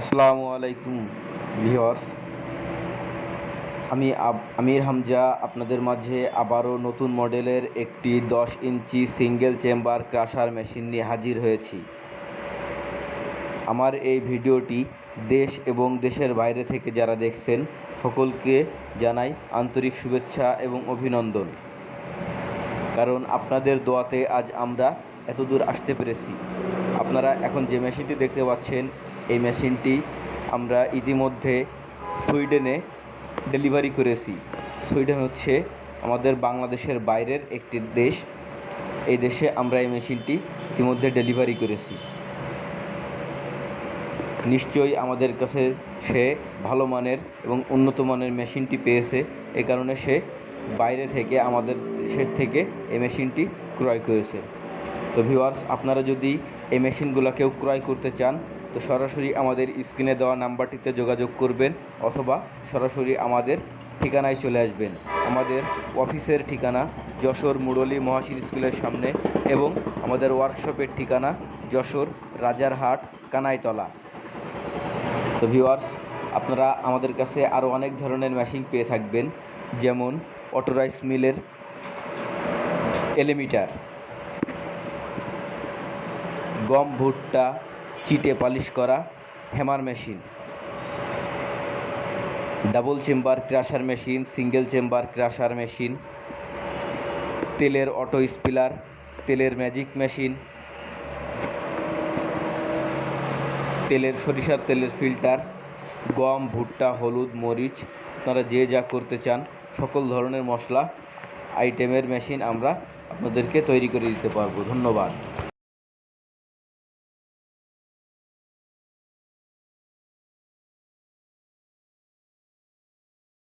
আসসালামু আলাইকুম ভিওর্স আমি আমির হামজা, আপনাদের মাঝে আবারও নতুন মডেলের একটি দশ inch single chamber crusher machine নিয়ে হাজির হয়েছি। আমার এই ভিডিওটি দেশ এবং দেশের বাইরে থেকে যারা দেখছেন, সকলকে জানাই আন্তরিক শুভেচ্ছা এবং অভিনন্দন। কারণ আপনাদের দোয়াতে আজ আমরা এতদূর আসতে পেরেছি। আপনারা এখন যে মেশিনটি দেখতে পাচ্ছেন এই মেশিনটি আমরা ইতিমধ্যে সুইডেনে ডেলিভারি করেছি। সুইডেন হচ্ছে আমাদের বাংলাদেশের বাইরের একটি দেশ। এই দেশে আমরা এই মেশিনটি ইতিমধ্যে ডেলিভারি করেছি। নিশ্চয়ই আমাদের কাছে সে ভালো মানের এবং উন্নত মানের মেশিনটি পেয়েছে। এ কারণে সে বাইরে থেকে আমাদের দেশের থেকে এই মেশিনটি ক্রয় করেছে। তো ভিউয়ার্স, আপনারা যদি এই মেশিনগুলো কেউ ক্রয় করতে চান তো সরাসরি আমাদের স্ক্রিনে দেওয়া নাম্বারটিতে যোগাযোগ করবেন অথবা সরাসরি আমাদের ঠিকানায় চলে আসবেন। আমাদের অফিসের ঠিকানা যশোর মুরলী মহাশির স্কুলের সামনে এবং আমাদের ওয়ার্কশপের ঠিকানা যশোর রাজারহাট, কানাইতলা। তো ভিওয়ার্স আপনারা আমাদের কাছে আরও অনেক ধরনের মেশিন পেয়ে থাকবেন, যেমন অটোরাইস মিলের এলিমিটার, গম ভুট্টা চিটে পালিশ করা hammer machine. Double chamber crusher machine, single chamber crusher machine, তেলের অটো স্পিলার, তেলের ম্যাজিক মেশিন, তেলের সরিষার তেলের ফিল্টার, গম, ভুট্টা, হলুদ, মরিচ, আপনারা যে যা করতে চান, সকল ধরনের মশলা, আইটেমের মেশিন আমরা আপনাদেরকে তৈরি করে দিতে পারব। ধন্যবাদ।